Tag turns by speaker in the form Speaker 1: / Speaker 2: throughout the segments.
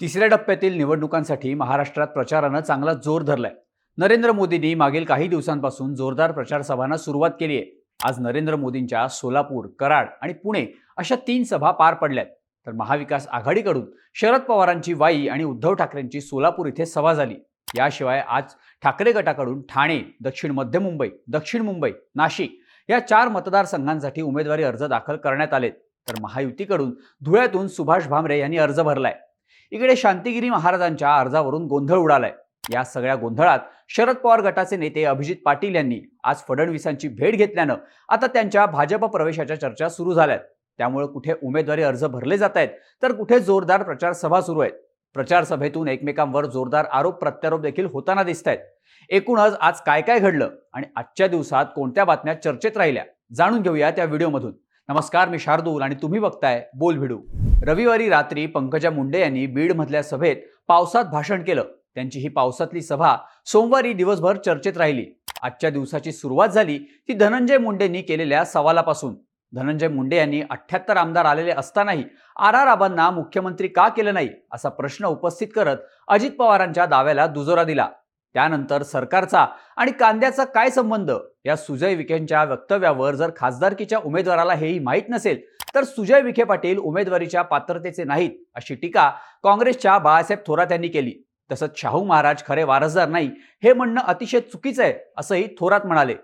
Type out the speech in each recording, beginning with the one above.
Speaker 1: तिसऱ्या टप्प्यातील निवडणुकांसाठी महाराष्ट्रात प्रचारानं चांगला जोर धरलाय. नरेंद्र मोदींनी मागील काही दिवसांपासून जोरदार प्रचार सभांना सुरुवात केली आहे. आज नरेंद्र मोदींच्या सोलापूर कराड आणि पुणे अशा तीन सभा पार पडल्यात. तर महाविकास आघाडीकडून शरद पवारांची वाई आणि उद्धव ठाकरेंची सोलापूर इथे सभा झाली. याशिवाय आज ठाकरे गटाकडून ठाणे दक्षिण मध्य मुंबई दक्षिण मुंबई नाशिक या चार मतदारसंघांसाठी उमेदवारी अर्ज दाखल करण्यात आलेत. तर महायुतीकडून धुळ्यातून सुभाष भामरे यांनी अर्ज भरलाय. इकडे शांतिगिरी महाराजांच्या अर्जावरून गोंधळ उडालाय. या सगळ्या गोंधळात शरद पवार गटाचे नेते अभिजित पाटील यांनी आज फडणवीसांची भेट घेतल्यानं आता त्यांच्या भाजप प्रवेशाच्या चर्चा सुरू झाल्यात. त्यामुळे कुठे उमेदवारी अर्ज भरले जात आहेत तर कुठे जोरदार प्रचार सभा सुरू आहेत. प्रचार सभेतून एकमेकांवर जोरदार आरोप प्रत्यारोप देखील होताना दिसत आहेत एकूणच आज काय काय घडलं आणि आजच्या दिवसात कोणत्या बातम्या चर्चेत राहिल्या जाणून घेऊया त्या व्हिडिओमधून. नमस्कार मी शार्दूल आणि तुम्ही बघताय बोल भिडू रविवारी रात्री पंकजा मुंडे यांनी बीडमधल्या सभेत पावसात भाषण केलं. त्यांची ही पावसातली सभा सोमवारी दिवसभर चर्चेत राहिली. आजच्या दिवसाची सुरुवात झाली ती धनंजय मुंडेंनी केलेल्या सवालापासून. धनंजय मुंडे यांनी अठ्ठ्याहत्तर आमदार आलेले असतानाही आर आर आबांना मुख्यमंत्री का केलं नाही असा प्रश्न उपस्थित करत अजित पवारांच्या दाव्याला दुजोरा दिला. त्यानंतर सरकारचा आणि कांद्याचा काय संबंध या सुजय विखेंच्या वक्तव्यावर जर खासदारकीच्या उमेदवाराला हेही माहीत नसेल तर सुजय विखे पाटील उमेदवारीच्या पात्रतेचे नाहीत अशी टीका काँग्रेसच्या बाळासाहेब थोरात यांनी केली. तसंच शाहू महाराज खरे वारसदार नाही हे म्हणणं अतिशय चुकीचं आहे असंही थोरात म्हणाले.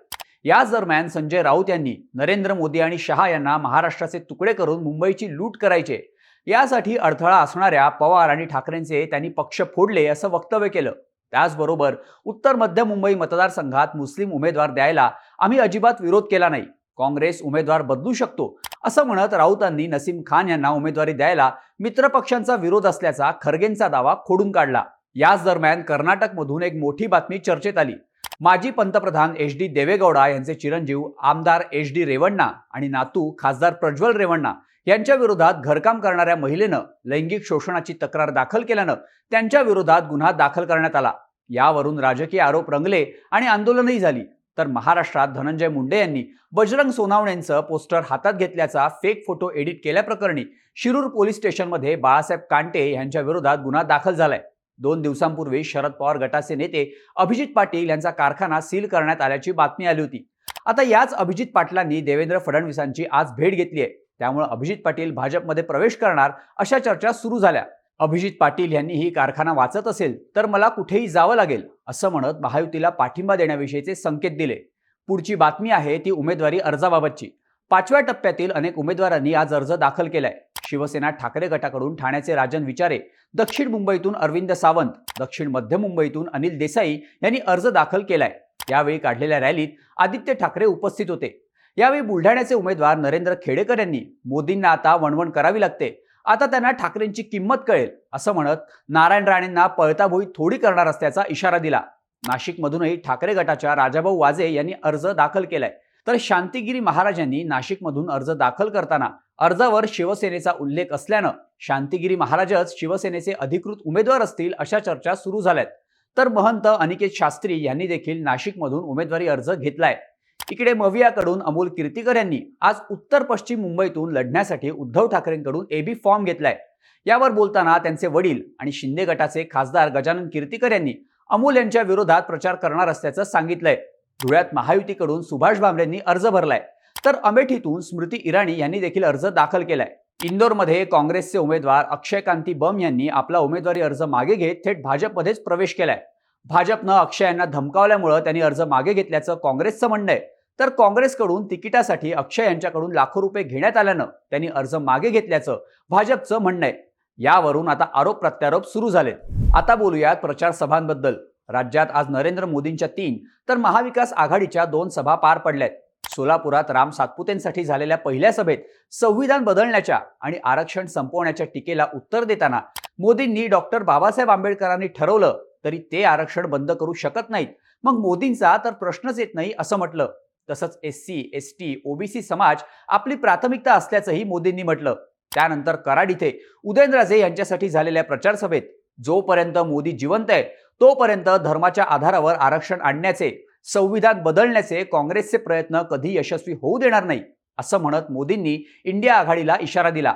Speaker 1: याच दरम्यान संजय राऊत यांनी नरेंद्र मोदी आणि शहा यांना महाराष्ट्राचे तुकडे करून मुंबईची लूट करायचे. यासाठी अडथळा असणाऱ्या पवार आणि ठाकरेंचे त्यांनी पक्ष फोडले असं वक्तव्य केलं. त्याचबरोबर उत्तर मध्य मुंबई मतदारसंघात मुस्लिम उमेदवार द्यायला आम्ही अजिबात विरोध केला नाही. काँग्रेस उमेदवार बदलू शकतो असं म्हणत राऊतांनी नसीम खान यांना उमेदवारी द्यायला मित्रपक्षांचा विरोध असल्याचा खरगेंचा दावा खोडून काढला. याच दरम्यान कर्नाटकमधून एक मोठी बातमी चर्चेत आली. माजी पंतप्रधान एच डी देवेगौडा यांचे चिरंजीव आमदार एच डी रेवण्णा आणि नातू खासदार प्रज्वल रेवण्णा यांच्या विरोधात घरकाम करणाऱ्या महिलेनं लैंगिक शोषणाची तक्रार दाखल केल्यानं त्यांच्या विरोधात गुन्हा दाखल करण्यात आला. यावरून राजकीय आरोप रंगले आणि आंदोलनही झाली. तर महाराष्ट्रात धनंजय मुंडे यांनी बजरंग सोनावणेंचं पोस्टर हातात घेतल्याचा फेक फोटो एडिट केल्याप्रकरणी शिरूर पोलीस स्टेशनमध्ये बाळासाहेब कांटे यांच्या विरोधात गुन्हा दाखल झालाय. दोन दिवसांपूर्वी शरद पवार गटाचे नेते अभिजित पाटील यांचा कारखाना सील करण्यात आल्याची बातमी आली होती. आता याच अभिजित पाटलांनी देवेंद्र फडणवीसांची आज भेट घेतली आहे. त्यामुळे अभिजित पाटील भाजपमध्ये प्रवेश करणार अशा चर्चा सुरू झाल्या. अभिजित पाटील यांनी ही कारखाना वाचत असेल तर मला कुठेही जावं लागेल. असं म्हणत महायुतीला पाठिंबा देण्याविषयीचे संकेत दिले. पुढची बातमी आहे ती उमेदवारी अर्जाबाबतची. पाचव्या टप्प्यातील अनेक उमेदवारांनी आज अर्ज दाखल केलाय. शिवसेना ठाकरे गटाकडून ठाण्याचे राजन विचारे दक्षिण मुंबईतून अरविंद सावंत दक्षिण मध्य मुंबईतून अनिल देसाई यांनी अर्ज दाखल केलाय. यावेळी काढलेल्या रॅलीत आदित्य ठाकरे उपस्थित होते. यावेळी बुलढाण्याचे उमेदवार नरेंद्र खेडेकर यांनी मोदींना आता वणवण करावी लागते. आता त्यांना ठाकरेंची किंमत कळेल असं म्हणत नारायण राणेंना पळताभोई थोडी करणार असल्याचा इशारा दिला. नाशिकमधूनही ठाकरे गटाच्या राजाभाऊ वाजे यांनी अर्ज दाखल केलाय. तर शांतिगिरी महाराजांनी नाशिकमधून अर्ज दाखल करताना अर्जावर शिवसेनेचा उल्लेख असल्यानं शांतिगिरी महाराजच शिवसेनेचे अधिकृत उमेदवार असतील अशा चर्चा सुरू झाल्यात. तर महंत अनिकेत शास्त्री यांनी देखील नाशिकमधून उमेदवारी अर्ज घेतलाय. इकडे मवियाकडून अमोल कीर्तीकर यांनी आज उत्तर पश्चिम मुंबईतून लढण्यासाठी उद्धव ठाकरेंकडून एबी फॉर्म घेतलाय. यावर बोलताना त्यांचे वडील आणि शिंदे गटाचे खासदार गजानन कीर्तीकर यांनी अमोल यांच्या विरोधात प्रचार करणार असल्याचं सांगितलंय. धुळ्यात महायुतीकडून सुभाष भामरेंनी अर्ज भरलाय. तर अमेठीतून स्मृती इराणी यांनी देखील अर्ज दाखल केलाय. इंदोरमध्ये काँग्रेसचे उमेदवार अक्षयकांती बम यांनी आपला उमेदवारी अर्ज मागे घेत थेट भाजपमध्येच प्रवेश केलाय. भाजपनं अक्षय यांना धमकावल्यामुळं त्यांनी अर्ज मागे घेतल्याचं काँग्रेसचं म्हणणं आहे. तर काँग्रेसकडून तिकिटासाठी अक्षय यांच्याकडून लाखो रुपये घेण्यात आल्यानं त्यांनी अर्ज मागे घेतल्याचं भाजपचं म्हणणं आहे. यावरून आता आरोप प्रत्यारोप सुरू झालेत. आता बोलूयात प्रचार सभांबद्दल. राज्यात आज नरेंद्र मोदींच्या तीन तर महाविकास आघाडीच्या दोन सभा पार पडल्यात. सोलापुरात राम सातपुतेंसाठी झालेल्या पहिल्या सभेत संविधान बदलण्याच्या आणि आरक्षण संपवण्याच्या टीकेला उत्तर देताना मोदींनी डॉक्टर बाबासाहेब आंबेडकरांनी ठरवलं तरी ते आरक्षण बंद करू शकत नाहीत. मग मोदींचा तर प्रश्नच येत नाही असं म्हटलं. तसंच S C S T OBC समाज आपली प्राथमिकता असल्याचंही मोदींनी म्हटलं. त्यानंतर कराड इथे उदयनराजे यांच्यासाठी झालेल्या प्रचार सभेत जोपर्यंत मोदी जिवंत आहे तोपर्यंत धर्माच्या आधारावर आरक्षण आणण्याचे संविधान बदलण्याचे काँग्रेसचे प्रयत्न कधी यशस्वी होऊ देणार नाही असं म्हणत मोदींनी इंडिया आघाडीला इशारा दिला.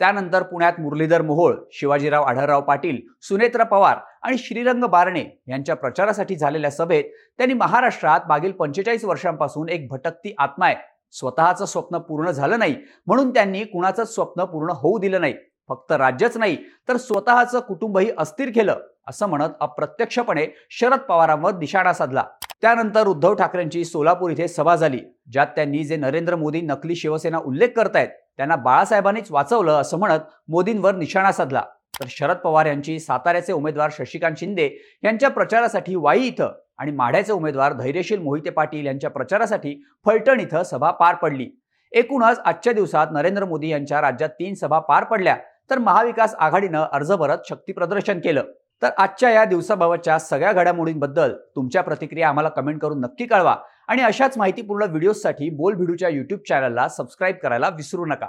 Speaker 1: त्यानंतर पुण्यात मुरलीधर मोहोळ शिवाजीराव आढळराव पाटील सुनेत्र पवार आणि श्रीरंग बारणे यांच्या प्रचारासाठी झालेल्या सभेत त्यांनी महाराष्ट्रात मागील पंचेचाळीस वर्षांपासून एक भटकती आत्मा आहे. स्वतःचं स्वप्न पूर्ण झालं नाही म्हणून त्यांनी कुणाचंच स्वप्न पूर्ण होऊ दिलं नाही. फक्त राज्यच नाही तर स्वतःचं कुटुंबही अस्थिर केलं असं म्हणत अप्रत्यक्षपणे शरद पवारांवर निशाणा साधला. त्यानंतर उद्धव ठाकरेंची सोलापूर इथे सभा झाली ज्यात त्यांनी जे नरेंद्र मोदी नकली शिवसेना उल्लेख करतायत त्यांना बाळासाहेबांनीच वाचवलं असं म्हणत मोदींवर निशाणा साधला. तर शरद पवार यांची साताऱ्याचे उमेदवार शशिकांत शिंदे यांच्या प्रचारासाठी वाई इथं आणि माढ्याचे उमेदवार धैर्यशील मोहिते पाटील यांच्या प्रचारासाठी फलटण इथं सभा पार पडली. एकूणच आजच्या दिवसात नरेंद्र मोदी यांच्या राज्यात तीन सभा पार पडल्या तर महाविकास आघाडीनं अर्ज भरत शक्ती प्रदर्शन केलं. तर आजच्या या दिवसाबाबतच्या सगळ्या घडामोडींबद्दल तुमच्या प्रतिक्रिया आम्हाला कमेंट करून नक्की कळवा. आणि अशाच माहितीपूर्ण व्हिडिओजसाठी बोल भिडूच्या युट्यूब चॅनलला सबस्क्राईब करायला विसरू नका.